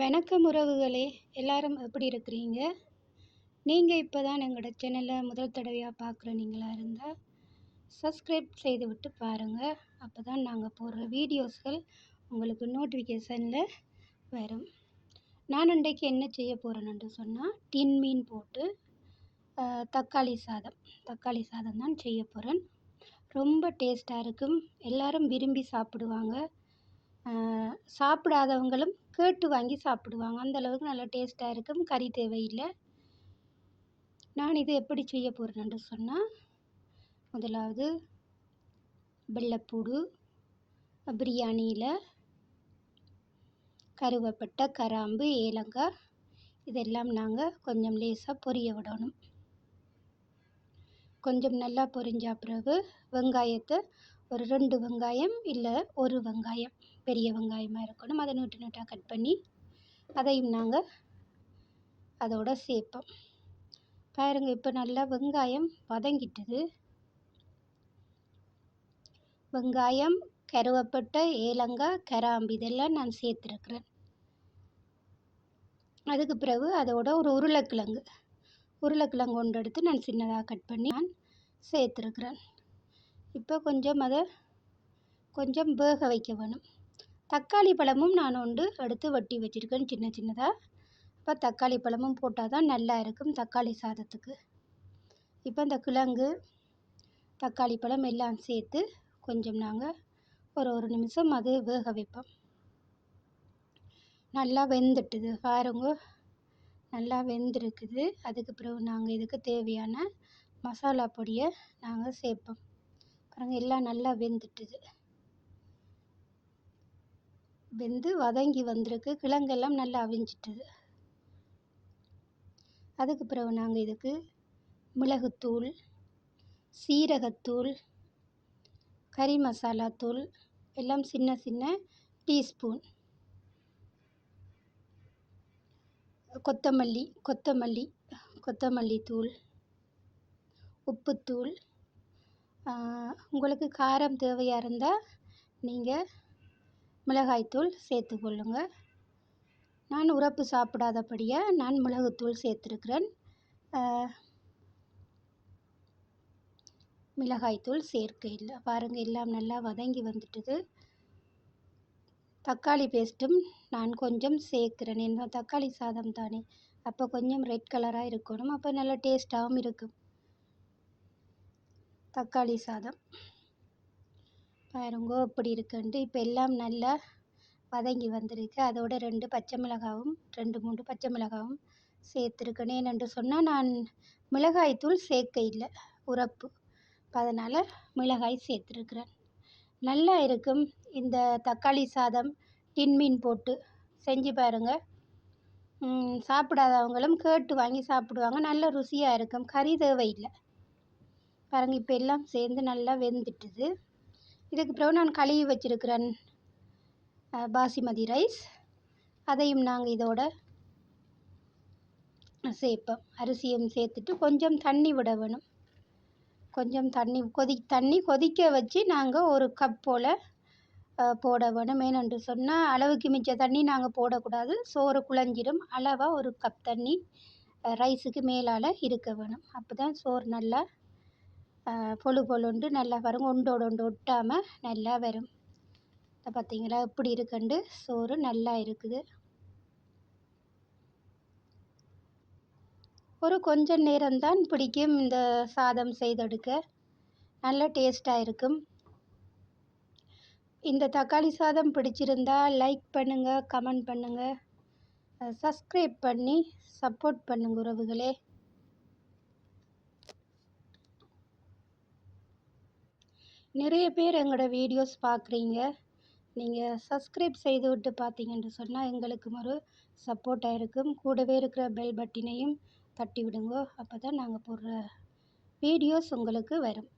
வணக்கம் உறவுகளே எல்லாரும் எப்படி இருக்கிறீங்க? நீங்கள் இப்போ தான் எங்களோட சேனலை முதல் தடவையாக பார்க்குற நீங்களாக இருந்தால் சப்ஸ்கிரைப் செய்து விட்டு பாருங்கள் அப்போ தான் நாங்கள் போடுற வீடியோஸ்கள் உங்களுக்கு நோட்டிஃபிகேஷனில் வரும். நான் இன்றைக்கு என்ன செய்ய போகிறேன்னு சொன்னால் டின் மீன் போட்டு தக்காளி சாதம். தக்காளி சாதம் தான் செய்ய போகிறேன் ரொம்ப டேஸ்ட்டாக இருக்கும். எல்லாரும் விரும்பி சாப்பிடுவாங்க. சாப்பிடாதவங்களும் கேட்டு வாங்கி சாப்பிடுவாங்க. அந்தளவுக்கு நல்லா டேஸ்ட்டாக இருக்கும். கறி தேவையில்லை. நான் இது எப்படி செய்ய போகிறேன்னு சொன்னால் முதலாவது வெள்ளைப்பூடு பிரியாணியில் கருவேப்பட்டை கராம்பு ஏலங்காய் இதெல்லாம் நாங்கள் கொஞ்சம் லேசாக பொரிய விடணும். கொஞ்சம் நல்லா பொரிஞ்ச பிறகு வெங்காயத்தை ஒரு ரெண்டு வெங்காயம் இல்லை ஒரு வெங்காயம். பெரிய வெங்காயமாக இருக்கணும். அதை நீட்டு நீட்டாக கட் பண்ணி அதையும் நாங்கள் அதோட சேர்ப்போம் பாருங்க இப்போ நல்லா வெங்காயம் வதங்கிட்டுது. வெங்காயம் கருவப்பட்டை ஏலங்காய் கராம்பு இதெல்லாம் நான் சேர்த்துருக்குறேன். அதுக்கு பிறகு அதோட ஒரு உருளைக்கிழங்கு. உருளைக்கிழங்கு ஒன்று எடுத்து நான் சின்னதாக கட் பண்ணி நான் சேர்த்துருக்குறேன். இப்போ கொஞ்சம் அதை கொஞ்சம் வேக வைக்க வேணும். தக்காளி பழமும் நான் உண்டு எடுத்து வெட்டி வச்சுருக்கேன் சின்ன சின்னதாக இப்போ தக்காளி பழமும் போட்டால் தான் நல்லா இருக்கும் தக்காளி சாதத்துக்கு. இப்போ இந்த கிழங்கு தக்காளி பழம் எல்லாம் சேர்த்து கொஞ்சம் நாங்கள் ஒரு ஒரு நிமிஷம் அது வேக வைப்போம். நல்லா வெந்துட்டுது பாருங்க. நல்லா வெந்திருக்குது. அதுக்கு பிறகு நாங்கள் இதுக்கு தேவையான மசாலா பொடியை நாங்கள் சேர்ப்போம். பாருங்கள் எல்லாம் நல்லா வெந்துட்டுது. வெந்து வதங்கி வந்திருக்கு. கிழங்கெல்லாம் நல்லா அவிஞ்சிட்டுது. அதுக்கு பிறகு நாங்கள் இதுக்கு மிளகுத்தூள் சீரகத்தூள் கறி மசாலா தூள் எல்லாம் சின்ன சின்ன டீஸ்பூன். கொத்தமல்லி கொத்தமல்லி கொத்தமல்லி தூள் உப்புத்தூள் உங்களுக்கு காரம் தேவையாக இருந்தால் நீங்கள் மிளகாய்த்தூள் சேர்த்துக்கொள்ளுங்க நான் உரப்பு சாப்பிடாதபடியாக நான் மிளகுத்தூள் சேர்த்துருக்குறேன். மிளகாய்த்தூள் சேர்க்க இல்லை பாருங்கள் எல்லாம் நல்லா வதங்கி வந்துட்டுது. தக்காளி பேஸ்ட்டும் நான் கொஞ்சம் சேர்க்குறேன். ஏன்னா தக்காளி சாதம் தானே அப்போ கொஞ்சம் ரெட் கலராக இருக்கணும். அப்போ நல்லா டேஸ்ட்டாகவும் இருக்கும். தக்காளி சாதம். பாருங்கோ இப்படி இருக்குன்ட்டு இப்போ எல்லாம் நல்லா வதங்கி வந்திருக்கு. அதோட ரெண்டு பச்சை மிளகாவும் ரெண்டு மூணு பச்சை மிளகாவும் சேர்த்துருக்கேன் ஏனென்று சொன்னால் நான் மிளகாய்த்தூள் சேர்க்க இல்லை உரப்பு. அதனால் மிளகாய் சேர்த்துருக்குறேன். நல்லா இருக்கும் இந்த தக்காளி சாதம். டின்மீன் போட்டு செஞ்சு பாருங்கள் சாப்பிடாதவங்களும் கேட்டு வாங்கி சாப்பிடுவாங்க. நல்ல ருசியாக இருக்கும். கறி தேவையில்லை. பாருங்கள் இப்போ எல்லாம் சேர்ந்து நல்லா வெந்துட்டுது. இதுக்கு பிறகு நான் கழுவி வச்சிருக்கிறேன் பாசிமதி ரைஸ். அதையும் நாங்கள் இதோட சேர்ப்போம். அரிசியும் சேர்த்துட்டு கொஞ்சம் தண்ணி விட வேணும். கொஞ்சம் தண்ணி கொதி தண்ணி கொதிக்க வச்சு நாங்கள் ஒரு கப் போல் போட வேணும். ஏனென்று சொன்னால் அளவுக்கு மிச்ச தண்ணி நாங்கள் போடக்கூடாது. சோறு குழஞ்சிடும் அளவாக ஒரு கப் தண்ணி ரைஸுக்கு மேலால் இருக்க வேணும். அப்போ தான் சோறு நல்லா பொழு பொலுண்டு நல்லா வரும். ஒன்றோட ஒன்று ஒட்டாமல் நல்லா வரும். இதை பார்த்தீங்களா எப்படி இருக்குண்டு சோறு நல்லா இருக்குது. ஒரு கொஞ்ச நேரம்தான் பிடிக்கும் இந்த சாதம் செய்தெடுக்க. நல்ல டேஸ்ட்டாக இருக்கும். இந்த தக்காளி சாதம் பிடிச்சிருந்தா லைக் பண்ணுங்கள் கமெண்ட் பண்ணுங்கள் சப்ஸ்கிரைப் பண்ணி சப்போர்ட் பண்ணுங்கள் உறவுகளே. நிறைய பேர் எங்களோட வீடியோஸ் பார்க்குறீங்க. நீங்கள் சப்ஸ்கிரைப் செய்து விட்டு பார்த்தீங்கன்னு சொன்னால் எங்களுக்கு ஒரு சப்போர்ட்டாக இருக்கும். கூடவே இருக்கிற பெல் பட்டினையும் தட்டி விடுங்க. அப்போ தான் நாங்கள் போடுற வீடியோஸ் உங்களுக்கு வரும்.